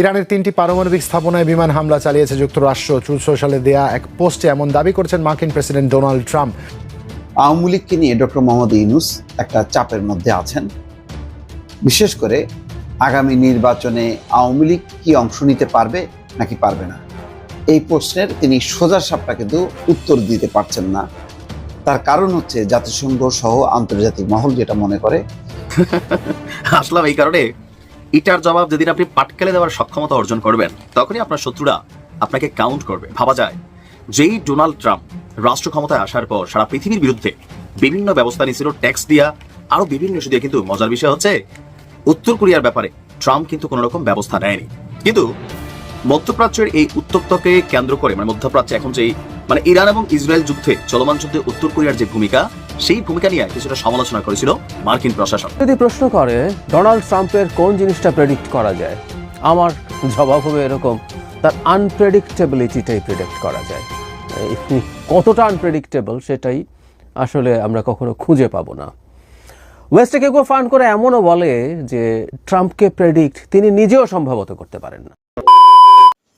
ইরানের তিনটি পারমাণবিক স্থাপনায় বিমান হামলা চালিয়েছে যুক্তরাষ্ট্র। ট্রুথ সোশ্যালে দেয়া এক পোস্টে এমন দাবি করেছেন মার্কিন প্রেসিডেন্ট ডোনাল্ড ট্রাম্প। আওয়ামী লীগকে নিয়ে ডক্টর মোহাম্মদ ইউনুস একটা চাপের মধ্যে আছেন। বিশেষ করে আগামী নির্বাচনে আওয়ামী লীগ কি অংশ নিতে পারবে নাকি পারবে না? এই প্রশ্নের তিনি সোজা সাপটা কিন্তু উত্তর দিতে পারছেন না। তার কারণ হচ্ছে জাতিসংঘ সহ আন্তর্জাতিক মহল যেটা মনে করে। আসলাম এই কারণে। এটার জবাব যেদিন আপনি পাটকেলে দেওয়ার সক্ষমতা অর্জন করবেন, তখনই আপনার শত্রুরা আপনাকে কাউন্ট করবে। ভাবা যায়, যেই ডোনাল্ড ট্রাম্প রাষ্ট্র ক্ষমতায় আসার পর সারা পৃথিবীর বিরুদ্ধে বিভিন্ন ব্যবস্থা নিয়েছিল ট্যাক্স দিয়া, আরও বিভিন্ন ইস্যু দিয়ে কিন্তু মজার বিষয় হচ্ছে, উত্তর কোরিয়ার ব্যাপারে ট্রাম্প কিন্তু কোনো রকম ব্যবস্থা নেয়নি। কিন্তু মধ্যপ্রাচ্যের এই উত্তপ্তকে কেন্দ্র করে মানে মধ্যপ্রাচ্যে এখন যেই মানে ইরান এবং ইসরায়েল যুদ্ধে চলমান যুদ্ধে উত্তর কোরিয়ার যে ভূমিকা সেই ভূমিকা নিয়ে কিছুটা সমালোচনা করেছিল মার্কিন প্রশাসন যদি প্রশ্ন করে, ডোনাল্ড ট্রাম্পের কোন জিনিসটা প্রেডিক্ট করা যায়? আমার জবাব হবে এরকম, তার আনপ্রেডিক্টেবিলিটিটাই প্রেডিক্ট করা যায়। কতটা আনপ্রেডিক্টেবল সেটাই আসলে আমরা কখনো খুঁজে পাবো না। ওয়েস্টে কেউ ফান্ড করে এমনও বলে যে, ট্রাম্পকে প্রেডিক্ট তিনি নিজেও সম্ভবত করতে পারেন না।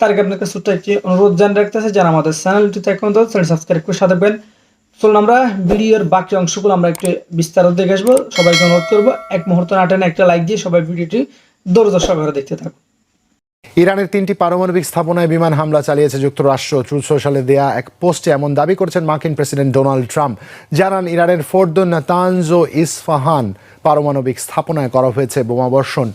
তার আগে আপনাকে ছোট্ট একটি অনুরোধ জানিয়ে রাখতেছে, যারা আমাদের চ্যানেলটিতে এখন তো চ্যানেল সাবস্ক্রাইব করে সাথে থাকবেন। চলুন আমরা ভিডিওর বাকি অংশগুলো আমরা একটু বিস্তারিত দেখে আসব। সবাইকে অনুরোধ করব, এক মুহূর্ত নাটানে একটা লাইক দিয়ে সবাই ভিডিওটি দৌড় দর্শক ঘরে দেখতে থাকুন। ইরানের তিনটি পারমাণবিক স্থাপনায় বিমান হামলা চালিয়েছে যুক্তরাষ্ট্র। ট্রুথ সোশ্যালে দেয়া এক পোস্টে এমন দাবি করেছেন মার্কিন প্রেসিডেন্ট ডোনাল্ড ট্রাম্প। জানান, ইরানের ফোর্দো নাতানজ ও ইসফাহান পারমাণবিক স্থাপনায় করা হয়েছে বোমাবর্ষণ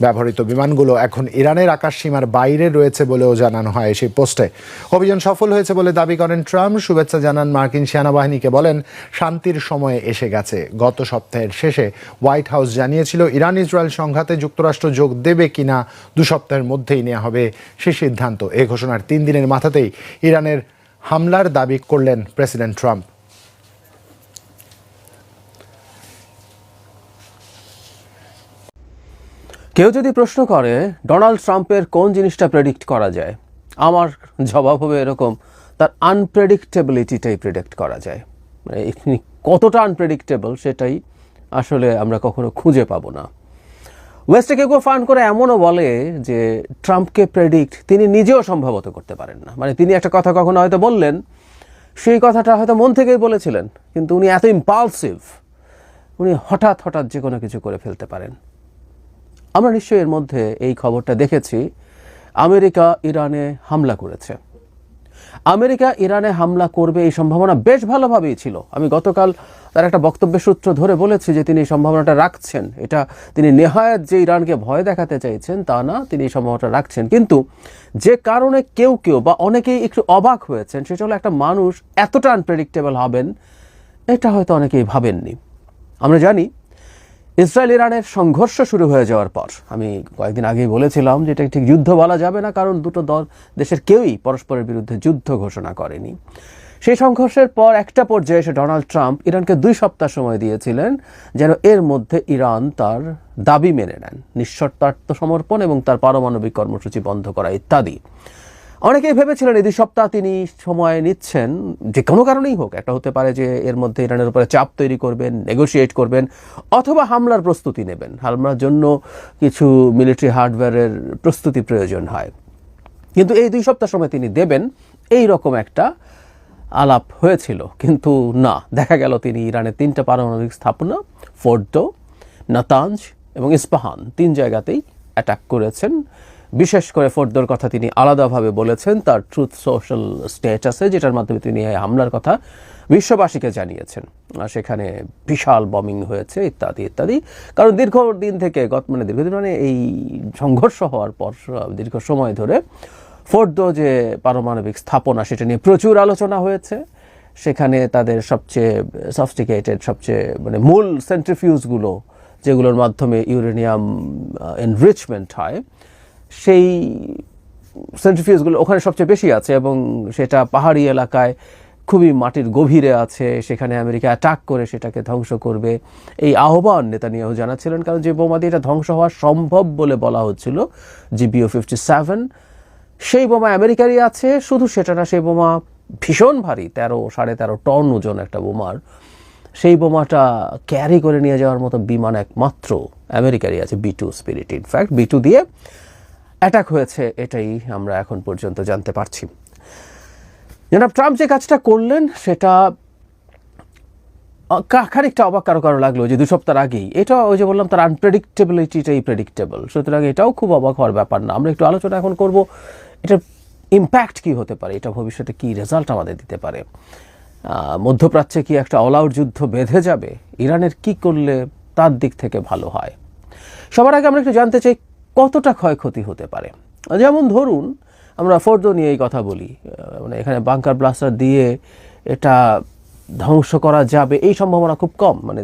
ব্যবহৃত বিমানগুলো এখন ইরানের আকাশ সীমার বাইরে রয়েছে বলেও জানানো হয় সেই পোস্টে। অভিযান সফল হয়েছে বলে দাবি করেন ট্রাম্প। শুভেচ্ছা জানান মার্কিন সেনাবাহিনীকে, বলেন, শান্তির সময় এসে গেছে। গত সপ্তাহের শেষে হোয়াইট হাউস জানিয়েছিল, ইরান, ইসরায়েল সংঘাতে যুক্তরাষ্ট্র যোগ দেবে কিনা দু সপ্তাহের মধ্যেই নেওয়া হবে। সে সিদ্ধান্ত। এ ঘোষণার তিন দিনের মাথাতেই ইরানের হামলার দাবি করলেন প্রেসিডেন্ট ট্রাম্প। কেউ যদি প্রশ্ন করে, ডোনাল্ড ট্রাম্পের কোন জিনিসটা প্রেডিক্ট করা যায়? আমার জবাব হবে এরকম, তার আনপ্রেডিক্টেবিলিটিটাই প্রেডিক্ট করা যায়। মানে কতটা আনপ্রেডিক্টেবল সেটাই আসলে আমরা কখনো খুঁজে পাবো না। ওয়েস্টে কেউ ফান্ড করে এমনও বলে যে, ট্রাম্পকে প্রেডিক্ট তিনি নিজেও সম্ভবত করতে পারেন না। মানে তিনি একটা কথা কখনো হয়তো বললেন, সেই কথাটা হয়তো মন থেকেই বলেছিলেন, কিন্তু উনি এত ইম্পালসিভ উনি হঠাৎ হঠাৎ যে কোনো কিছু করে ফেলতে পারেন। আমরা নিশ্চয়ই এর মধ্যে এই খবরটা দেখেছি। আমেরিকা ইরানে হামলা করেছে। আমেরিকা ইরানে হামলা করবে এই সম্ভাবনা বেশ ভালোভাবেই ছিল। আমি গতকাল তার একটা বক্তব্য সূত্র ধরে বলেছি যে তিনি এই সম্ভাবনাটা রাখছেন। এটা তিনি নেহায়াত যে ইরানকে ভয় দেখাতে চাইছেন, তা না, তিনি এই সম্ভাবনাটা রাখছেন। কিন্তু যে কারণে কেউ কেউ বা অনেকেই একটু অবাক হয়েছেন, সেটা হলো একটা মানুষ এতটা আনপ্রেডিক্টেবল হবেন, এটা হয়তো অনেকেই ভাবেননি। আমরা জানি ইসরায়েল ইরানের সংঘর্ষ শুরু হয়ে যাওয়ার পর। আমি কয়েকদিন আগেই বলেছিলাম যে এটা ঠিক যুদ্ধ বলা যাবে না, কারণ দুটো দল, দেশের কেউই পরস্পরের বিরুদ্ধে যুদ্ধ ঘোষণা করেনি। সেই সংঘর্ষের পর একটা পর্যায়ে এসে ডোনাল্ড ট্রাম্প ইরানকে দুই সপ্তাহ সময় দিয়েছিলেন যেন এর মধ্যে ইরান তার দাবি মেনে নেন নিঃশর্ত আত্মসমর্পণ এবং তার পারমাণবিক কর্মসূচি বন্ধ করা ইত্যাদি। অনেকেই ভেবেছিলেন এই দুই সপ্তাহ তিনি সময় নিচ্ছেন, যে কোনো কারণেই হোক। একটা হতে পারে যে এর মধ্যে ইরানের উপরে চাপ তৈরি করবেন নেগোশিয়েট করবেন, অথবা হামলার প্রস্তুতি নেবেন। হামলার জন্য কিছু মিলিটারি হার্ডওয়্যারের প্রস্তুতি প্রয়োজন হয়। কিন্তু এই দুই সপ্তাহ সময় তিনি দেবেন, এই রকম একটা আলাপ হয়েছিল। কিন্তু না, দেখা গেল তিনি ইরানের তিনটা পারমাণবিক স্থাপনা ফোর্ডো নাতাঞ্জ এবং ইস্পাহান, তিন জায়গাতেই অ্যাটাক করেছেন। বিশেষ করে ফোর্দোর কথা তিনি আলাদাভাবে বলেছেন, তার ট্রুথ সোশ্যাল স্টেটাসে যেটার মাধ্যমে তিনি এই হামলার কথা বিশ্ববাসীকে জানিয়েছেন। সেখানে বিশাল বমিং হয়েছে, ইত্যাদি ইত্যাদি। কারণ দীর্ঘদিন থেকে গত মানে দীর্ঘদিন মানে এই সংঘর্ষ হওয়ার পর দীর্ঘ সময় ধরে ফোর্দো যে পারমাণবিক স্থাপনা, সেটা নিয়ে প্রচুর আলোচনা হয়েছে। সেখানে তাদের সবচেয়ে সফস্টিকেটেড সবচেয়ে মানে মূল সেন্ট্রিফিউজগুলো যেগুলোর মাধ্যমে ইউরেনিয়াম এনরিচমেন্ট হয় সেই সেন্ট্রিফিউজগুলো ওখানে সবচেয়ে বেশি আছে এবং সেটা পাহাড়ি এলাকায় খুবই মাটির গভীরে আছে, সেখানে আমেরিকা অ্যাটাক করে সেটাকে ধ্বংস করবে। এই আহ্বান নেতানিয়াহু জানাচ্ছিলেন, কারণ যে বোমা দিয়ে এটা ধ্বংস হওয়া সম্ভব বলে বলা হচ্ছিল জিবিও ফিফটি সেভেন সেই বোমা আমেরিকারই আছে, শুধু সেটা না, সেই বোমা ভীষণ ভারী, তেরো, সাড়ে তেরো টন ওজন একটা বোমার। সেই বোমাটা ক্যারি করে নিয়ে যাওয়ার মতো বিমান একমাত্র আমেরিকারই আছে B two spirit in fact B two দিয়ে। অ্যাটাক হয়েছে, এটাই আমরা এখন পর্যন্ত জানতে পারছি। জনাব ট্রাম্প যে কাজটা করলেন, সেটা খানিকটা অবাক কারও কারও লাগল যে দু সপ্তাহ আগেই। এটা ওই যে বললাম, তার আনপ্রেডিক্টেবিলিটিটাই প্রেডিক্টেবল সুতরাং এটাও খুব অবাক হওয়ার ব্যাপার না। আমরা একটু আলোচনা এখন করব, এটার ইম্প্যাক্ট কি হতে পারে, এটা ভবিষ্যতে কি রেজাল্ট আমাদের দিতে পারে। মধ্যপ্রাচ্যে কি একটা অল আউট যুদ্ধ বেঁধে যাবে? ইরানের কি করলে তার দিক থেকে ভালো হয়? সবার আগে আমরা একটু জানতে চাই কতটা ক্ষয়ক্ষতি হতে পারে? যেমন ধরুন, আমরা ফোর্দো নিয়ে এই কথা বলি মানে এখানে বাংকার ব্লাস্টার দিয়ে এটা ধ্বংস করা যাবে, এই সম্ভাবনা খুব কম। মানে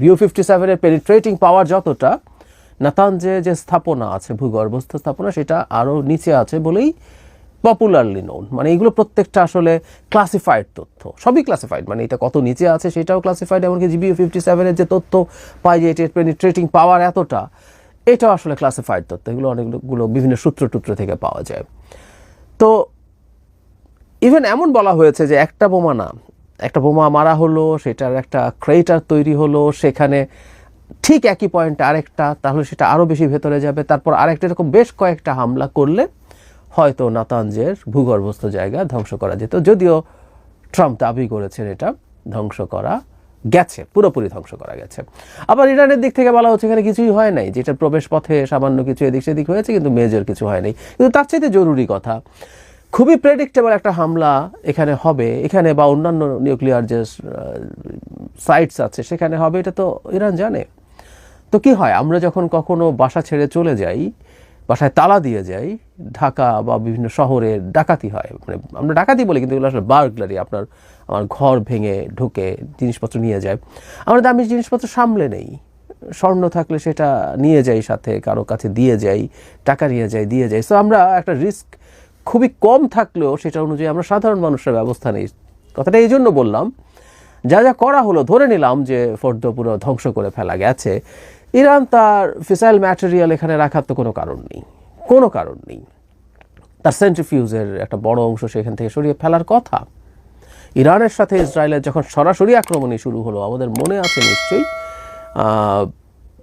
বিও ফিফটি সেভেনের পেনিট্রেটিং পাওয়ার যতটা, নাতানজে যে স্থাপনা আছে, ভূগর্ভস্থ স্থাপনা, সেটা আরও নিচে আছে বলেই পপুলারলি নোন মানে এগুলো প্রত্যেকটা আসলে ক্লাসিফাইড তথ্য, সবই ক্লাসিফাইড মানে এটা কত নিচে আছে সেটাও ক্লাসিফাইড এমনকি জিবিও ফিফটি সেভেনের যে তথ্য পাই যে এটির পেনিট্রেটিং পাওয়ার এতটা এটাও আসলে ক্লাসিফাইড তথ্য। এগুলো অনেকগুলো বিভিন্ন সূত্র টুত্র থেকে পাওয়া যায়। তো ইভেন এমন বলা হয়েছে যে একটা বোমা না, একটা বোমা মারা হলো, সেটার একটা ক্রেটার তৈরি হলো, সেখানে ঠিক একই পয়েন্টে আরেকটা, তাহলে সেটা আরও বেশি ভেতরে যাবে। তারপর আরেকটা, এরকম বেশ কয়েকটা হামলা করলে হয়তো নাতানজের ভূগর্ভস্থ জায়গা ধ্বংস করা যেত। যদিও ট্রাম্প দাবি করেছেন এটা, ধ্বংস করা গেছে, পুরোপুরি ধ্বংস করা গেছে। আবার ইরানের দিক থেকে বলা হচ্ছে এখানে কিছুই হয় নাই যেটা প্রবেশ পথে সামান্য কিছু এদিক সেদিক হয়েছে, কিন্তু মেজর কিছু হয় নাই। কিন্তু তার চাইতে জরুরি কথা, খুবই প্রেডিক্টেবল একটা হামলা এখানে হবে। এখানে বা অন্যান্য নিউক্লিয়ার যে সাইটস আছে, সেখানে হবে, এটা তো ইরান জানে। তো কি হয়, আমরা যখন কখনো বাসা ছেড়ে চলে যাই বাসায় তালা দিয়ে যাই, ঢাকা বা বিভিন্ন শহরে ডাকাতি হয়। মানে আমরা ডাকাতি বলি, কিন্তু এগুলো আসলে বার্গলারি, আপনার, আমার ঘর ভেঙে ঢুকে জিনিসপত্র নিয়ে যায়। আমরা দামি জিনিসপত্র সামলে নেই। স্বর্ণ থাকলে সেটা নিয়ে যাই সাথে, কারও কাছে দিয়ে যাই, টাকা নিয়ে যাই, দিয়ে যাই। সো আমরা একটা রিস্ক খুবই কম থাকলেও সেটা অনুযায়ী আমরা সাধারণ মানুষের ব্যবস্থা নেই। কথাটা এই জন্য বললাম, যা যা করা হলো ধরে নিলাম যে ফর্দ পুরো ধ্বংস করে ফেলা গেছে। ইরান তার ফিসাইল ম্যাটেরিয়াল এখানে রাখার তো কোনো কারণ নেই। কোনো কারণ নেই। তার সেন্ট্রিফিউজের একটা বড় অংশ সেখান থেকে সরিয়ে ফেলার কথা। ইরানের সাথে ইসরায়েলের যখন সরাসরি আক্রমণই শুরু হলো, আমাদের মনে আছে নিশ্চয়ই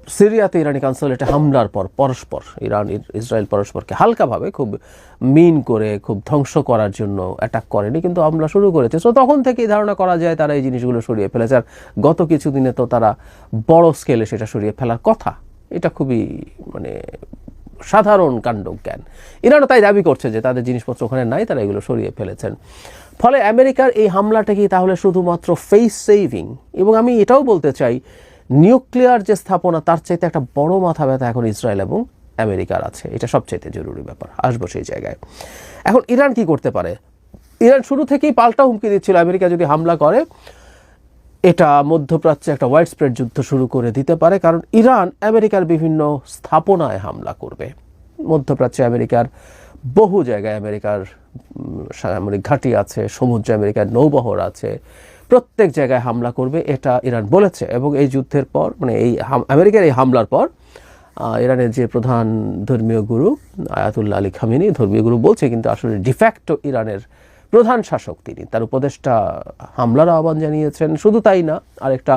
সিরিয়াতে ইরানি কনসুলেটে হামলার পর পরস্পর, ইরান ইর- ইসরায়েল পরস্পরকে হালকাভাবে খুব মিন করে, খুব ধ্বংস করার জন্য অ্যাটাক করেনি, কিন্তু হামলা শুরু করেছে। সো তখন থেকেই ধারণা করা যায় তারা এই জিনিসগুলো সরিয়ে ফেলেছে। আর গত কিছুদিনে তো তারা বড় স্কেলে সেটা সরিয়ে ফেলার কথা। এটা খুবই মানে সাধারণ কাণ্ডজ্ঞান। ইরানও তাই দাবি করছে যে তাদের জিনিসপত্র ওখানে নাই, তারা এগুলো সরিয়ে ফেলেছেন। ফলে আমেরিকার এই হামলাটা কি তাহলে শুধুমাত্র ফেস সেভিং এবং আমি এটাও বলতে চাই নিউক্লিয়ার যে স্থাপনা, তার চাইতে একটা বড় মাথা ব্যথা এখন ইসরায়েল এবং আমেরিকার আছে। এটা সবচাইতে জরুরি ব্যাপার। আসব সেই জায়গায়। এখন ইরান কি করতে পারে? ইরান শুরু থেকেই পাল্টা হুমকি দিচ্ছিল। আমেরিকা যদি হামলা করে, এটা মধ্যপ্রাচ্যে একটা ওয়াইড স্প্রেড যুদ্ধ শুরু করে দিতে পারে, কারণ ইরান আমেরিকার বিভিন্ন স্থাপনায় হামলা করবে। মধ্যপ্রাচ্যে আমেরিকার বহু জায়গায় আমেরিকার সামরিক ঘাঁটি আছে, সমুদ্রে আমেরিকার নৌবহর আছে প্রত্যেক জায়গায় হামলা করবে, এটা ইরান বলেছে। এবং এই যুদ্ধের পর মানে এই আমেরিকার এই হামলার পর ইরানের যে প্রধান ধর্মীয় গুরু, আয়াতুল্লাহ আলী খামিনি, ধর্মীয় গুরু বলছে কিন্তু আসলে ডিফ্যাক্টো ইরানের প্রধান শাসক তিনি। তার উপদেষ্টা হামলার আহ্বান জানিয়েছেন। শুধু তাই না, আরেকটা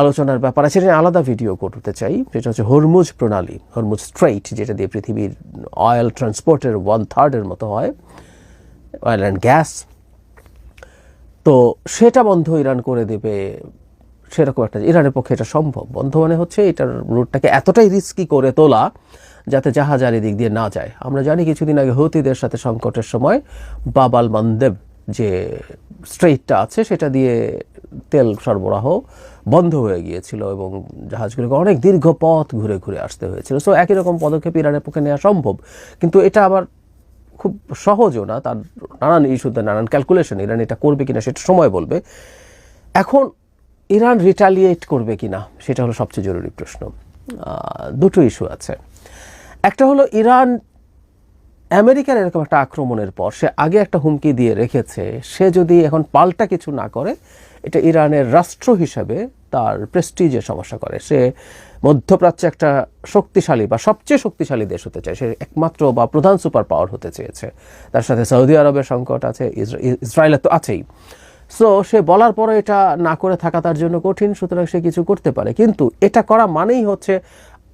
আলোচনার ব্যাপার আছে, সেটা আলাদা ভিডিও করতে চাই। সেটা হচ্ছে হরমুজ প্রণালী, হরমুজ স্ট্রেইট যেটা দিয়ে পৃথিবীর অয়েল ট্রান্সপোর্টের ওয়ান থার্ডের মতো হয় অয়েল অ্যান্ড গ্যাস তো সেটা বন্ধ ইরান করে দেবে, সেরকম একটা ইরানের পক্ষে এটা সম্ভব। বন্ধ মানে হচ্ছে এটার রুটটাকে এতটাই রিস্কি করে তোলা যাতে জাহাজ আর এদিক দিয়ে না যায়। আমরা জানি কিছুদিন আগে হৌতিদের সাথে সংকটের সময় বাবাল মানদেব যে স্ট্রেইটটা আছে, সেটা দিয়ে তেল সরবরাহ বন্ধ হয়ে গিয়েছিল এবং জাহাজগুলোকে অনেক দীর্ঘ পথ ঘুরে ঘুরে আসতে হয়েছিল। সো একই রকম পদক্ষেপ ইরানের পক্ষে নেওয়া সম্ভব। কিন্তু এটা আবার খুব সহজও না, তার নানান ইস্যুতে নানান ক্যালকুলেশন ইরান এটা করবে কিনা সেটা সময় বলবে। এখন ইরান রিটালিয়েট করবে কিনা, সেটা হলো সবচেয়ে জরুরি প্রশ্ন। দুটো ইস্যু আছে। একটা হলো ইরান, আমেরিকার এরকম একটা আক্রমণের পর, সে আগে একটা হুমকি দিয়ে রেখেছে, সে যদি এখন পাল্টা কিছু না করে, এটা ইরানের রাষ্ট্র হিসাবে তার প্রেস্টিজে সমস্যা করে। সে মধ্যপ্রাচ্যে একটা শক্তিশালী বা সবচেয়ে শক্তিশালী দেশ হতে চায়। সে একমাত্র বা প্রধান সুপার পাওয়ার হতে চেয়েছে। তার সাথে সৌদি আরবের সংকট আছে, ইসরা- ইসরায়েলের তো আছেই। সো সে বলার পরে এটা না করে থাকা তার জন্য কঠিন, সুতরাং সে কিছু করতে পারে। কিন্তু এটা করা মানেই হচ্ছে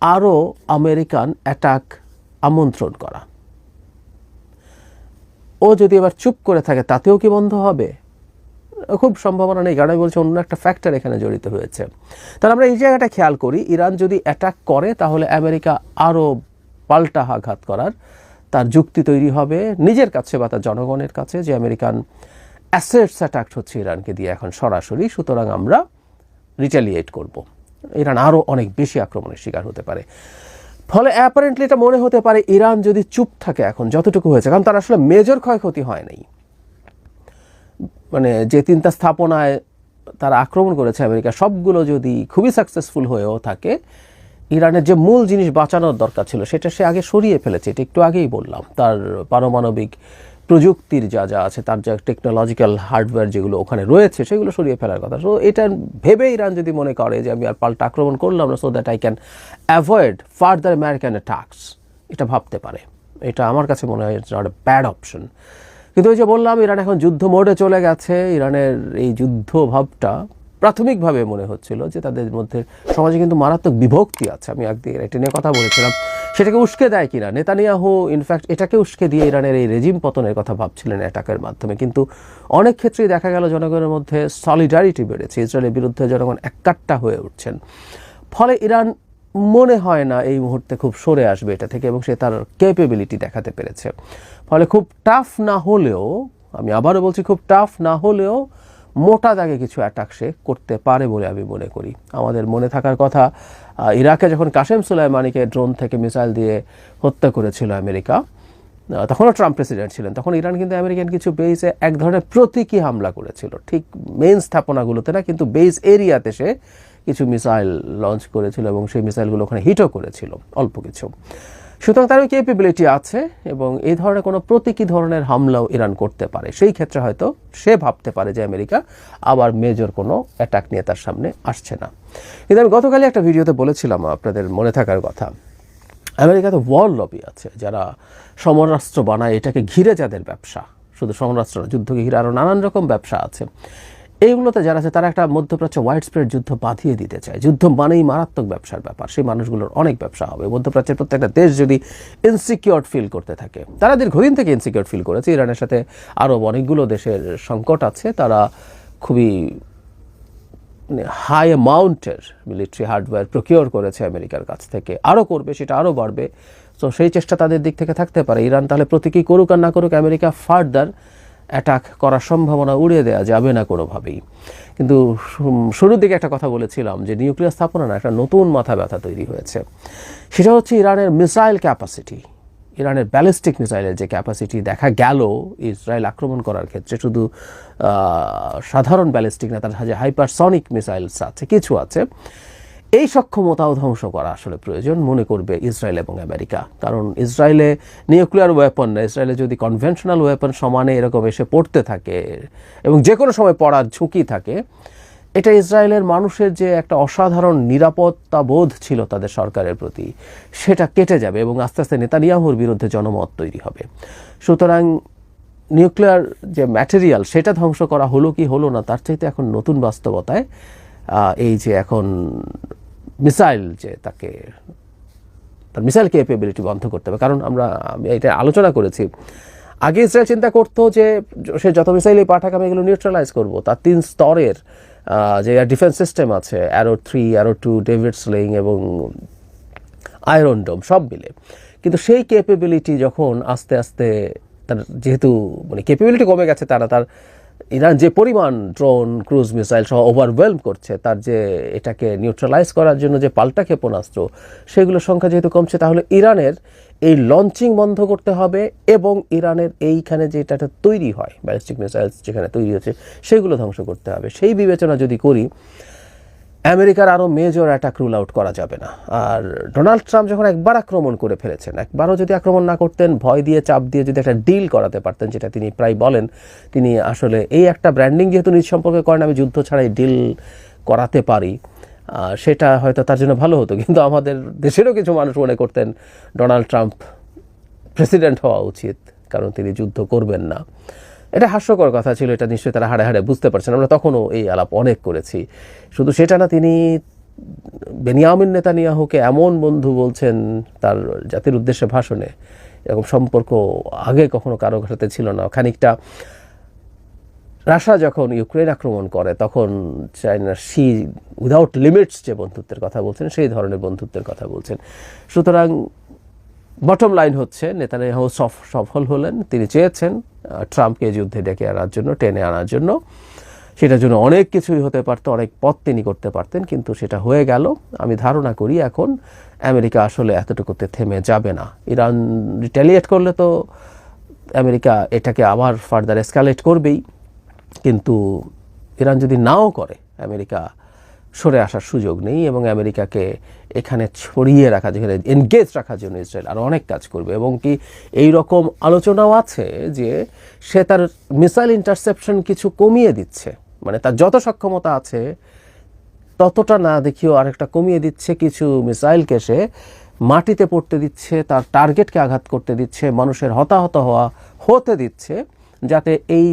আরও আমেরিকান অ্যাটাক আমন্ত্রণ করা। ও যদি এবার চুপ করে থাকে, তাতেও কি বন্ধ হবে? খুব সম্ভাবনা নেই, কারণ আমি বলছি অন্য একটা ফ্যাক্টর এখানে জড়িত হয়েছে। তাহলে আমরা এই জায়গাটা খেয়াল করি, ইরান যদি অ্যাটাক করে, তাহলে আমেরিকা আরও পাল্টা আঘাত করার তার যুক্তি তৈরি হবে, নিজের কাছে বা তার জনগণের কাছে, যে আমেরিকান অ্যাসেটস অ্যাটাক হচ্ছে ইরানকে দিয়ে এখন সরাসরি। সুতরাং আমরা রিটালিয়েট করব। ইরান আরও অনেক বেশি আক্রমণের শিকার হতে পারে। ফলে অ্যাপারেন্টলি এটা মনে হতে পারে, ইরান যদি চুপ থাকে এখন, যতটুকু হয়েছে, কারণ তার আসলে মেজর ক্ষয়ক্ষতি হয় নাই। মানে যে তিনটা স্থাপনায় তারা আক্রমণ করেছে আমেরিকা, সবগুলো যদি খুবই সাকসেসফুল হয়েও থাকে, ইরানের যে মূল জিনিস বাঁচানোর দরকার ছিল সেটা সে আগে সরিয়ে ফেলেছে, এটা একটু আগেই বললাম। তার পারমাণবিক প্রযুক্তির যা যা আছে, তার যা টেকনোলজিক্যাল হার্ডওয়্যার যেগুলো ওখানে রয়েছে, সেগুলো সরিয়ে ফেলার কথা। সো এটা ভেবে ইরান যদি মনে করে যে আমি আর পাল্টা আক্রমণ করলাম না so that I can avoid further American attacks এটা ভাবতে পারে। এটা আমার কাছে মনে হয় ব্যাড অপশন কিন্তু ওই যে বললাম, ইরান এখন যুদ্ধ মোডে চলে গেছে। ইরানের এই যুদ্ধ ভাবটা প্রাথমিকভাবে মনে হচ্ছিল যে তাদের মধ্যে সমাজে কিন্তু মারাত্মক বিভক্তি আছে। আমি একদিকে এটা নিয়ে কথা বলেছিলাম। সেটাকে উস্কে দেয় কিনা? নেতানিয়াহু ইনফ্যাক্ট এটাকে উস্কে দিয়ে ইরানের এই রেজিম পতনের কথা ভাবছিলেন অ্যাটাকের মাধ্যমে। কিন্তু অনেক ক্ষেত্রেই দেখা গেল জনগণের মধ্যে সলিডারিটি বেড়েছে। ইসরায়েলের বিরুদ্ধে জনগণ একাট্টা হয়ে উঠছেন। ফলে ইরান মনে হয় না এই মুহূর্তে খুব সরে আসবে এটা থেকে, এবং সে তার ক্যাপেবিলিটি দেখাতে পেরেছে। ফলে খুব টাফ না হলেও, আমি আবারও বলছি খুব টাফ না হলেও মোটা দাগে কিছু অ্যাটাক সে করতে পারে বলে আমি মনে করি। আমাদের মনে থাকার কথা ইরাকে যখন কাশেম সুলাইমানিকে ড্রোন থেকে মিসাইল দিয়ে হত্যা করেছিল আমেরিকা তখনও ট্রাম্প প্রেসিডেন্ট ছিলেন। তখন ইরান কিন্তু আমেরিকান কিছু বেইসে এক ধরনের প্রতীকী হামলা করেছিল। ঠিক মেইন স্থাপনাগুলোতে না, কিন্তু বেইস এরিয়াতে সে কিছু মিসাইল লঞ্চ করেছিল এবং সেই মিসাইলগুলো ওখানে হিটও করেছিল, অল্প কিছু। সুতরাং তার ক্যাপেবিলিটি আছে এবং এই ধরনের কোনো প্রতীকী ধরনের হামলাও ইরান করতে পারে। সেই ক্ষেত্রে হয়তো সে ভাবতে পারে যে আমেরিকা আবার মেজর কোনো অ্যাটাক নিয়ে তার সামনে আসছে না। কিন্তু আমি গতকালই একটা ভিডিওতে বলেছিলাম আপনাদের মনে থাকার কথা। আমেরিকাতে ওয়ার লবি আছে, যারা সমরাষ্ট্র বানায় এটাকে ঘিরে যাদের ব্যবসা। শুধু সমরাষ্ট্র যুদ্ধকে ঘিরে আরও নানান রকম ব্যবসা আছে। এইগুলোতে যারা আছে, তারা একটা মধ্যপ্রাচ্য ওয়াইড স্প্রেড যুদ্ধ বাঁধিয়ে দিতে চায়। যুদ্ধ মানেই মারাত্মক ব্যবসার ব্যাপার। সেই মানুষগুলোর অনেক ব্যবসা হবে। মধ্যপ্রাচ্যের প্রত্যেকটা দেশ যদি ইনসিকিউর ফিল করতে থাকে। তারা দীর্ঘদিন থেকে ইনসিকিউর ফিল করেছে। ইরানের সাথে আরও অনেকগুলো দেশের সংকট আছে। তারা খুবই হাই অ্যামাউন্টের মিলিটারি হার্ডওয়্যার প্রকিওর করেছে আমেরিকার কাছ থেকে। আরও করবে, সেটা আরও বাড়বে। তো সেই চেষ্টা তাদের দিক থেকে থাকতে পারে। ইরান তাহলে প্রতীকী করুক আর না করুক, আমেরিকা ফার্দার অ্যাটাক করার সম্ভাবনা উড়িয়ে দেওয়া যাবে না কোনোভাবেই। কিন্তু শুরুর দিকে একটা কথা বলেছিলাম যে নিউক্লিয়ার স্থাপনা না একটা নতুন মাথা ব্যথা তৈরি হয়েছে। সেটা হচ্ছে ইরানের মিসাইল ক্যাপাসিটি ইরানের ব্যালিস্টিক মিসাইলের যে ক্যাপাসিটি দেখা গেল, ইসরায়েল আক্রমণ করার ক্ষেত্রে শুধু সাধারণ ব্যালিস্টিক না, তার যে হাইপারসনিক মিসাইলস আছে, কিছু আছে। এই সক্ষমতাও ধ্বংস করা আসলে প্রয়োজন, মনে করবে ইসরায়েল এবং আমেরিকা। কারণ ইসরায়েলে নিউক্লিয়ার ওয়েপন না, ইসরায়েলে যদি কনভেনশনাল ওয়েপন সমানে এরকম এসে পড়তে থাকে এবং যে কোনো সময় পড়ার ঝুঁকি থাকে, এটা ইসরায়েলের মানুষের যে একটা অসাধারণ নিরাপত্তা বোধ ছিল তাদের সরকারের প্রতি, সেটা কেটে যাবে এবং আস্তে আস্তে নেতানিয়াহুর বিরুদ্ধে জনমত তৈরি হবে। সুতরাং নিউক্লিয়ার যে ম্যাটেরিয়াল সেটা ধ্বংস করা হলো কি হলো না, তার চাইতে এখন নতুন বাস্তবতায় এই যে এখন মিসাইল যে তাকে, তার মিসাইল ক্যাপেবিলিটি বন্ধ করতে হবে। কারণ আমরা, আমি এটা আলোচনা করেছি। আগে ইসরায়েল চিন্তা করতো যে সে যত মিসাইলই পাঠাক, আমি এগুলো নিউট্রালাইজ করব। তার তিন স্তরের যে ডিফেন্স সিস্টেম আছে Arrow three Arrow two David sling এবং আয়রন ডোম সব মিলে। কিন্তু সেই ক্যাপেবিলিটি যখন আস্তে আস্তে তার যেহেতু মানে ক্যাপেবিলিটি কমে গেছে, তারা তার ইরান যে পরিমাণ ড্রোন, ক্রুজ মিসাইল সহ ওভারওয়েলম করছে, তার যে এটাকে নিউট্রালাইজ করার জন্য যে পাল্টা ক্ষেপণাস্ত্র, সেগুলোর সংখ্যা যেহেতু কমছে, তাহলে ইরানের এই লঞ্চিং বন্ধ করতে হবে এবং ইরানের এইখানে যে এটা তৈরি হয় ব্যালিস্টিক মিসাইলস যেখানে তৈরি হচ্ছে, সেগুলো ধ্বংস করতে হবে। সেই বিবেচনা যদি করি আমেরিকার আরও মেজর অ্যাটাক রুল আউট করা যাবে না। আর ডোনাল্ড ট্রাম্প যখন একবার আক্রমণ করে ফেলেছেন, একবারও যদি আক্রমণ না করতেন, ভয় দিয়ে, চাপ দিয়ে যদি একটা ডিল করাতে পারতেন, যেটা তিনি প্রায় বলেন, তিনি আসলে এই একটা ব্র্যান্ডিং যেহেতু নিজ সম্পর্কে করেন, আমি যুদ্ধ ছাড়াই ডিল করাতে পারি। সেটা হয়তো তার জন্য ভালো হতো, কিন্তু আমাদের দেশেরও কিছু মানুষ মনে করতেন, ডোনাল্ড ট্রাম্প প্রেসিডেন্ট হওয়া উচিত, কারণ তিনি যুদ্ধ করবেন না। এটা হাস্যকর কথা ছিল, এটা নিশ্চয়ই তারা হাড়ে হাড়ে বুঝতে পারছেন। আমরা তখনও এই আলাপ অনেক করেছি। শুধু সেটা না, তিনি বেনিয়ামিন নেতানিয়াহুকে এমন বন্ধু বলছেন তার জাতির উদ্দেশ্যে ভাষণে, এরকম সম্পর্ক আগে কখনো কারও সাথে ছিল না। খানিকটা রাশিয়া যখন ইউক্রেন আক্রমণ করে, তখন চায়না সি উইদাউট লিমিটস যে বন্ধুত্বের কথা বলছেন, সেই ধরনের বন্ধুত্বের কথা বলছেন। সুতরাং বটম লাইন হচ্ছে, নেতানিয়াহু সফ- সফল হলেন, তিনি চেয়েছেন ট্রাম্পকে যুদ্ধে ডেকে আনার জন্য, টেনে আনার জন্য। সেটার জন্য অনেক কিছুই হতে পারতো, অনেক পথ তিনি করতে পারতেন, কিন্তু সেটা হয়ে গেল। আমি ধারণা করি এখন আমেরিকা আসলে এতটুকুতে থেমে যাবে না। ইরান রিটালিয়েট করলে তো আমেরিকা এটাকে আবার ফার্দার এসকালেট করবেই। কিন্তু ইরান যদি নাও করে, আমেরিকা সরে আসার সুযোগ নেই এবং আমেরিকাকে এখানে ছড়িয়ে রাখা, যেখানে এনগেজ রাখার জন্য ইসরায়েল আরও অনেক কাজ করবে। এবং কি এই রকম আলোচনাও আছে যে সে তার মিসাইল ইন্টারসেপশন কিছু কমিয়ে দিচ্ছে। মানে তার যত সক্ষমতা আছে, ততটা না দেখিও আরেকটা কমিয়ে দিচ্ছে। কিছু মিসাইলকে সে মাটিতে পড়তে দিচ্ছে, তার টার্গেটকে আঘাত করতে দিচ্ছে, মানুষের হতাহত হওয়া হতে দিচ্ছে। যাতে এই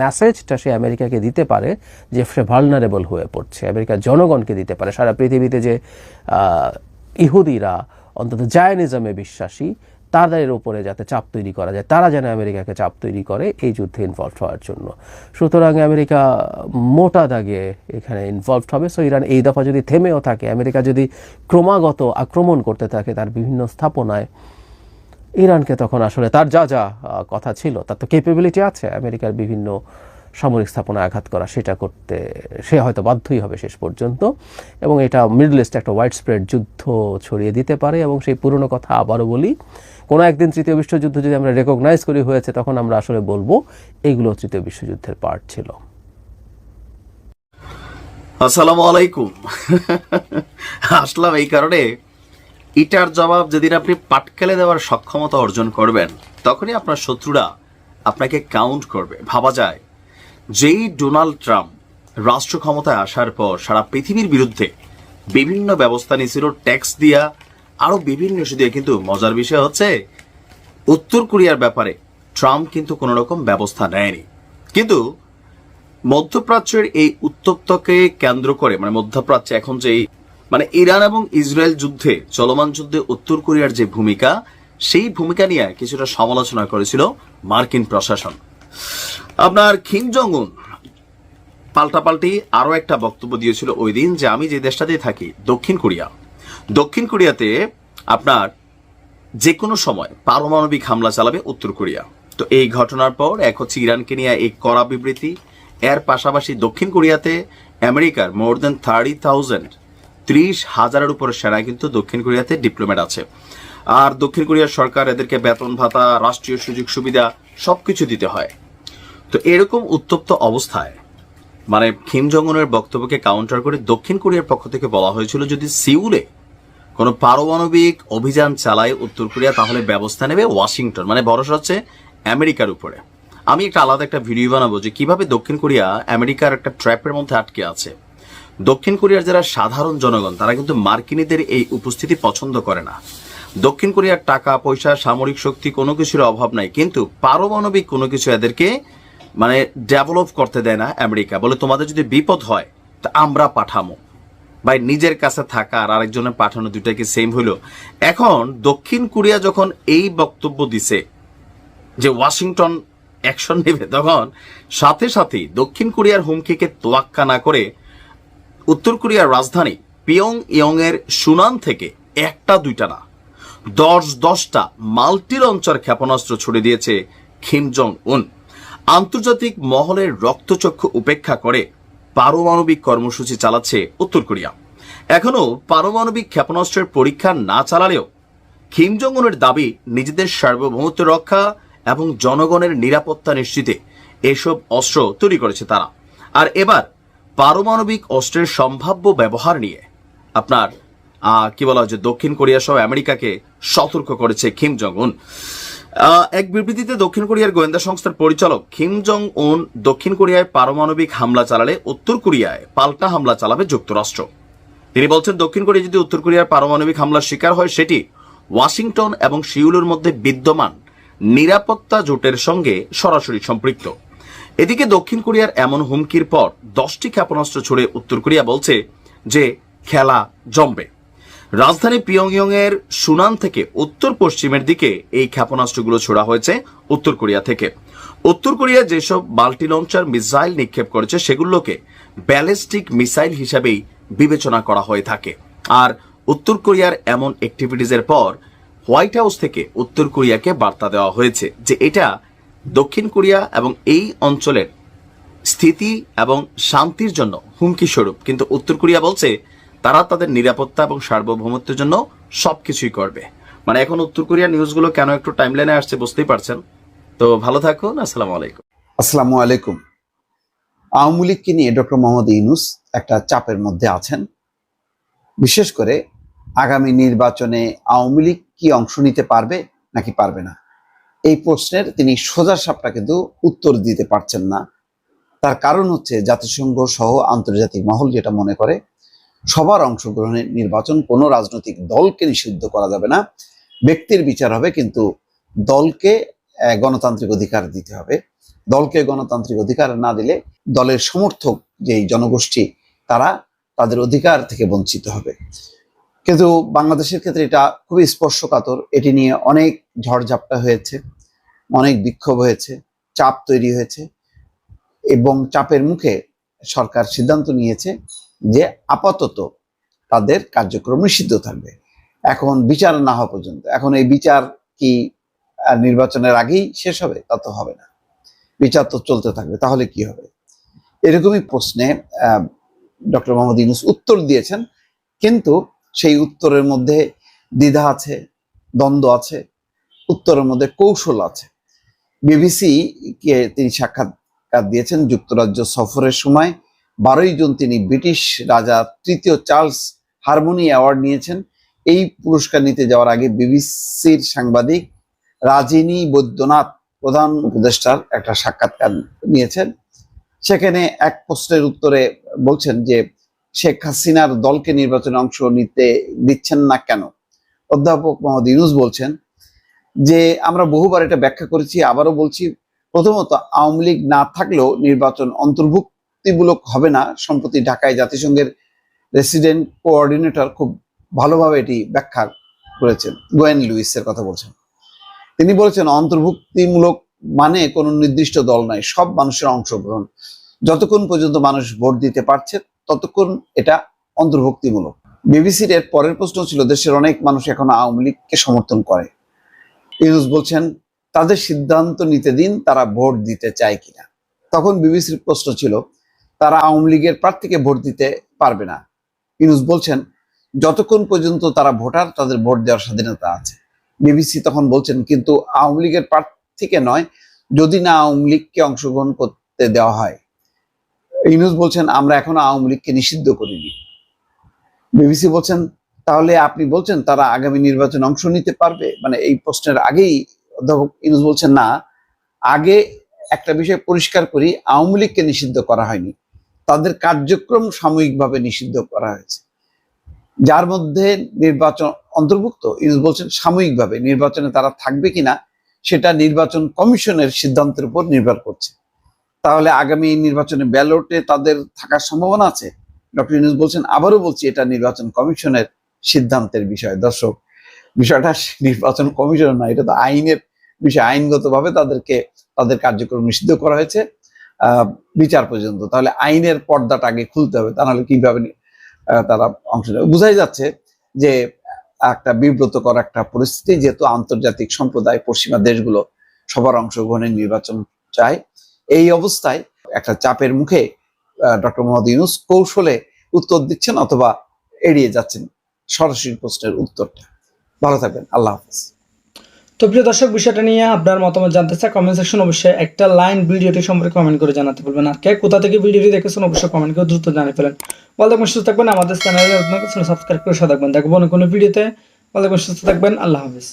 মেসেজটা সে আমেরিকাকে দিতে পারে যে সে ভালনারেবল হয়ে পড়ছে। আমেরিকার জনগণকে দিতে পারে। সারা পৃথিবীতে যে ইহুদিরা, অন্তত জায়নিজমে বিশ্বাসী, তাদের উপরে যাতে চাপ তৈরি করা যায়, তারা যেন আমেরিকাকে চাপ তৈরি করে এই যুদ্ধে ইনভলভ হওয়ার জন্য। সুতরাং আমেরিকা মোটা দাগে এখানে ইনভলভ হবে। সো ইরান এই দফা যদি থেমেও থাকে, আমেরিকা যদি ক্রমাগত আক্রমণ করতে থাকে, তার বিভিন্ন স্থাপনায় ইরানকে তখন আসলে তার যা যা কথা ছিল, তার তো ক্যাপেবিলিটি আছে, আমেরিকার বিভিন্ন সামরিক স্থাপনা আঘাত করা, সেটা করতে সে হয়তো বাধ্যই হবে শেষ পর্যন্ত। এবং এটা মিডল ইস্টে একটা ওয়াইড স্প্রেড যুদ্ধ ছড়িয়ে দিতে পারে এবং সেই পুরনো কথা আবারও বলি, কোনো একদিন তৃতীয় বিশ্বযুদ্ধ যদি আমরা রেকগনাইজ করি হয়েছে, তখন আমরা আসলে বলব এইগুলো তৃতীয় বিশ্বযুদ্ধের পার্ট ছিল। আসসালামু আলাইকুম। আসলাম এই কারণে ইটার জবাব যেদিন আপনি পাটকেলে দেওয়ার সক্ষমতা অর্জন করবেন, তখনই আপনার শত্রুরা আপনাকে কাউন্ট করবে। ভাবা যায়, যেই ডোনাল্ড ট্রাম্প রাষ্ট্র ক্ষমতায় আসার পর সারা পৃথিবীর বিরুদ্ধে বিভিন্ন ব্যবস্থা নিয়েছিল, ট্যাক্স দিয়া আরও বিভিন্ন ইস্যু দিয়ে। কিন্তু মজার বিষয় হচ্ছে, উত্তর কোরিয়ার ব্যাপারে ট্রাম্প কিন্তু কোনো রকম ব্যবস্থা নেয়নি। কিন্তু মধ্যপ্রাচ্যের এই উত্তপ্তকে কেন্দ্র করে মানে মধ্যপ্রাচ্যে এখন যে মানে ইরান এবং ইসরায়েল যুদ্ধে, চলমান যুদ্ধে উত্তর কোরিয়ার যে ভূমিকা, সেই ভূমিকা নিয়ে কিছুটা সমালোচনা করেছিল মার্কিন প্রশাসন। আপনার কিম জং উন পাল্টাপাল্টি আরও একটা বক্তব্য দিয়েছিল ওই দিন যে আমি যে দেশটাতেই থাকি, দক্ষিণ কোরিয়া। দক্ষিণ কোরিয়াতে আপনার যে কোনো সময় পারমাণবিক হামলা চালাবে উত্তর কোরিয়া। তো এই ঘটনার পর এক হচ্ছে ইরানকে নিয়ে এই কড়া বিবৃতি। এর পাশাপাশি দক্ষিণ কোরিয়াতে আমেরিকার মোর দেন থার্টি থাউজেন্ড ত্রিশ হাজারের উপরে সেনা কিন্তু দক্ষিণ কোরিয়াতে ডিপ্লোমেট আছে। আর দক্ষিণ কোরিয়ার সরকার এদেরকে বেতন ভাতা, রাষ্ট্রীয় সুযোগ সুবিধা সবকিছু দিতে হয়। তো এরকম উত্তপ্ত অবস্থায় মানে কিম জঙ্গনের বক্তব্যকে কাউন্টার করে দক্ষিণ কোরিয়ার পক্ষ থেকে বলা হয়েছিল যদি সিউলে কোনো পারমাণবিক অভিযান চালায় উত্তর কোরিয়া, তাহলে ব্যবস্থা নেবে ওয়াশিংটন মানে ভরসা হচ্ছে আমেরিকার উপরে। আমি একটা আলাদা একটা ভিডিও বানাবো যে কীভাবে দক্ষিণ কোরিয়া আমেরিকার একটা ট্র্যাপের মধ্যে আটকে আছে। দক্ষিণ কোরিয়ার যারা সাধারণ জনগণ, তারা কিন্তু মার্কিনীদের এই উপস্থিতি পছন্দ করে না। দক্ষিণ কোরিয়ার টাকা, পয়সা, সামরিক শক্তি কোনো কিছুর অভাব নাই, কিন্তু পারমাণবিক কোনো কিছু এদেরকে মানে ডেভেলপ করতে দেয় না আমেরিকা। বলে তোমাদের যদি বিপদ হয়, তা আমরা পাঠামো। ভাই, নিজের কাছে থাকা আর আরেকজনের পাঠানো দুইটা কি সেম হইল? এখন দক্ষিণ কোরিয়া যখন এই বক্তব্য দিছে যে ওয়াশিংটন অ্যাকশন নেবে, তখন সাথে সাথেই দক্ষিণ কোরিয়ার হুমকিকে তোয়াক্কা না করে উত্তর কোরিয়ার রাজধানী পিয়ং ইয়ং এর সুনান থেকে একটা দুইটা না, দশ দশটা মাল্টি লঞ্চার ক্ষেপণাস্ত্র ছুড়ে দিয়েছে খিম জং উন আন্তর্জাতিক মহলের রক্তচক্ষু উপেক্ষা করে পারমাণবিক কর্মসূচি চালাচ্ছে উত্তর কোরিয়া। এখনও পারমাণবিক ক্ষেপণাস্ত্রের পরীক্ষা না চালালেও কিম জং উনের দাবি নিজেদের সার্বভৌমত্ব রক্ষা এবং জনগণের নিরাপত্তা নিশ্চিতে এসব অস্ত্র তৈরি করেছে তারা। আর এবার পারমাণবিক অস্ত্রের সম্ভাব্য ব্যবহার নিয়ে আপনার কি বলা হয় যে দক্ষিণ কোরিয়া সহ আমেরিকাকে সতর্ক করেছে কিম জং উন এক বিবৃতিতে দক্ষিণ কোরিয়ার গোয়েন্দা সংস্থার পরিচালক কিম জং উন দক্ষিণ কোরিয়ায় পারমাণবিক হামলা চালালে উত্তর কোরিয়ায় পাল্টা হামলা চালাবে যুক্তরাষ্ট্র। তিনি বলছেন, দক্ষিণ কোরিয়া যদি উত্তর কোরিয়ার পারমাণবিক হামলার শিকার হয়, সেটি ওয়াশিংটন এবং সিউলের মধ্যে বিদ্যমান নিরাপত্তা জোটের সঙ্গে সরাসরি সম্পৃক্ত। এদিকে দক্ষিণ কোরিয়ার এমন হুমকির পর দশটি ক্ষেপণাস্ত্র ছুড়ে উত্তর কোরিয়া বলছে যে খেলা জমবে। রাজধানী পিয়ংইয়ং এর সুনান থেকে উত্তর পশ্চিমের দিকে এই ক্ষেপণাস্ত্রগুলো ছোড়া হয়েছে উত্তর কোরিয়া থেকে। উত্তর কোরিয়া যেসব বাল্টি লঞ্চার, মিসাইল নিক্ষেপ করেছে সেগুলোকে ব্যালিস্টিক মিসাইল হিসাবেই বিবেচনা করা হয়ে থাকে। আর উত্তর কোরিয়ার এমন অ্যাক্টিভিটিজের পর হোয়াইট হাউস থেকে উত্তর কোরিয়াকে বার্তা দেওয়া হয়েছে যে এটা দক্ষিণ কোরিয়া এবং এই অঞ্চলের স্থিতি এবং শান্তির জন্য হুমকি স্বরূপ। কিন্তু উত্তর কোরিয়া বলছে, তারা তাদের নিরাপত্তা এবং সার্বভৌমত্বের জন্য সবকিছুই করবে। মানে এখন উত্তর কোরিয়ার নিউজগুলো কেন একটু টাইমলাইনে আসছে বুঝতেই পারছেন। তো ভালো থাকুন, আসসালামু আলাইকুম। আসসালামু আলাইকুম। আওয়ামী লীগকে নিয়ে ডক্টর মোহাম্মদ ইউনুস একটা চাপের মধ্যে আছেন? বিশেষ করে আগামী নির্বাচনে আওয়ামী লীগ কি অংশ নিতে পারবে নাকি পারবে না? এই প্রশ্নের তিনি সোজা সাপটা কিন্তু উত্তর দিতে পারছেন না। তার কারণ হচ্ছে জাতিসংঘ সহ আন্তর্জাতিক মহল যেটা মনে করে, সবার অংশগ্রহণের নির্বাচন কোনো রাজনৈতিক দলকে নিষিদ্ধ করা যাবে না। ব্যক্তির বিচার হবে কিন্তু দলকে গণতান্ত্রিক অধিকার দিতে হবে। দলকে গণতান্ত্রিক অধিকার না দিলে দলের সমর্থক যেই জনগোষ্ঠী, তারা তাদের অধিকার থেকে বঞ্চিত হবে। কিন্তু বাংলাদেশের ক্ষেত্রে এটা খুবই স্পর্শকাতর। এটি নিয়ে অনেক ঝড়ঝাপটা হয়েছে। অনেক বিক্ষোভ হয়েছে, চাপ তৈরি হয়েছে এবং চাপের মুখে সরকার সিদ্ধান্ত নিয়েছে যে আপাতত তাদের কার্যক্রম নিষিদ্ধ থাকবে। এখন বিচার না হওয়া পর্যন্ত। এখন এই বিচার কি নির্বাচনের আগেই শেষ হবে? তা তো হবে না। বিচার তো চলতে থাকবে, তাহলে কি হবে? এরকমই প্রশ্নে ডক্টর মোহাম্মদ ইউনুস উত্তর দিয়েছেন, কিন্তু সেই উত্তরের মধ্যে দ্বিধা আছে, দ্বন্দ্ব আছে, উত্তরের মধ্যে কৌশল আছে। বিবিসি কে তিনি সাক্ষাৎকার দিয়েছেন যুক্তরাজ্য সফরের সময়। বারোই জুন তিনি ব্রিটিশ রাজা তৃতীয় চার্লস হারমোনি অ্যাওয়ার্ড নিয়েছেন। এই পুরস্কার নিতে যাওয়ার আগে বিবিসির সাংবাদিক রাজিনী বৈদ্যনাথ, প্রধান উপদেষ্টার একটা সাক্ষাৎকার নিয়েছেন। সেখানে এক প্রশ্নের উত্তরে বলছেন যে, শেখ হাসিনার দলকে নির্বাচনে অংশ নিতে দিচ্ছেন না কেন? অধ্যাপক মোহাম্মদ ইউনুস বলছেন যে আমরা বহুবার এটা ব্যাখ্যা করেছি, আবারও বলছি, প্রথমত আওয়ামী লীগ না থাকলেও নির্বাচন অন্তর্ভুক্তিমূলক হবে না। সম্প্রতি ঢাকায় জাতিসংঘের রেসিডেন্ট কোঅর্ডিনেটর খুব ভালোভাবে এটি ব্যাখ্যা করেছেন। গোয়েন লুইসের কথা বলছেন। তিনি বলেছেন, অন্তর্ভুক্তিমূলক মানে কোনো নির্দিষ্ট দল নাই সব মানুষের অংশগ্রহণ। যতক্ষণ পর্যন্ত মানুষ ভোট দিতে পারছে, ততক্ষণ এটা অন্তর্ভুক্তিমূলক। বিবিসির এর পরের প্রশ্ন ছিল, দেশের অনেক মানুষ এখন আওয়ামী লীগকে সমর্থন করে। ইউনুস বলছেন, তাদের সিদ্ধান্ত নিতে দিন, তারা ভোট দিতে চায় কিনা। তখন বিবিসির প্রশ্ন ছিল, তারা আওয়ামী লীগের প্রার্থীকে ভোট দিতে পারবে না। ইউনুস বলছেন, যতক্ষণ পর্যন্ত তারা ভোটার, তাদের ভোট দেওয়ার স্বাধীনতা আছে। বিবিসি তখন বলছেন, কিন্তু আওয়ামী লীগের প্রার্থীকে নয়, যদি না আওয়ামী লীগকে অংশগ্রহণ করতে দেওয়া হয়। ইউনুস বলছেন, আমরা এখনও আওয়ামী লীগকে নিষিদ্ধ করিনি। বিবিসি বলছেন তাহলে আপনি বলছেন তারা আগামী নির্বাচনে অংশ নিতে পারবে? মানে এই প্রশ্নের আগেই অধ্যাপক ইউনুস বলছেন, না, আগে একটা বিষয় পরিষ্কার করি, আওয়ামী লীগকে নিষিদ্ধ করা হয়নি। তাদের কার্যক্রম সাময়িকভাবে নিষিদ্ধ করা হয়েছে। যার মধ্যে নির্বাচন অন্তর্ভুক্ত, ইউনুস বলছেন সাময়িকভাবে নির্বাচনে তারা থাকবে কিনা, সেটা নির্বাচন কমিশনের সিদ্ধান্তের উপর নির্ভর করছে। তাহলে আগামী নির্বাচনে ব্যালটে তাদের থাকার সম্ভাবনা আছে? ডক্টর ইউনুস বলছেন, আবারও বলছি, এটা নির্বাচন কমিশনের সিদ্ধান্তের বিষয়। দর্শক, বিষয়টা নির্বাচন কমিশনের না এটা তো আইনের বিষয়। আইনগতভাবে তাদেরকে, তাদের কার্যক্রম নিষিদ্ধ করা হয়েছে। বিচার পর্যন্ত। তাহলে আইনের পর্দাটা আগে খুলতে হবে তা নাহলে কীভাবে তারা অংশ নেবে? বোঝাই যাচ্ছে যে একটা বিব্রতকর একটা পরিস্থিতি, যেহেতু আন্তর্জাতিক সম্প্রদায় পশ্চিমা দেশগুলো সবার অংশগ্রহণের নির্বাচন চায়, এই অবস্থায় একটা চাপের মুখে ডক্টর মোহাম্মদ ইউনুস কৌশলে উত্তর দিচ্ছেন অথবা এড়িয়ে যাচ্ছেন। সরাসরি প্রশ্নের উত্তরটা। ভালো থাকবেন, আল্লাহ হাফিজ। তো প্রিয় দর্শক, বিষয়টা নিয়ে আপনার মতামত জানতে চাই কমেন্ট সেকশন অবশ্যই একটা লাইন ভিডিওটি সম্পর্কে কমেন্ট করে জানাতে বলবেন আর কে কোথা থেকে ভিডিওটি দেখেছেন অবশ্যই কমেন্ট করে দ্রুত জানিয়ে ফেলেন। ভালো থাকবেন, সুস্থ থাকবেন। আমাদের চ্যানেলে সাবস্ক্রাইব করে সাথে থাকবেন। দেখব অন্য কোনো ভিডিওতে। ভালো থাকবেন, সুস্থ থাকবেন। আল্লাহ হাফিজ।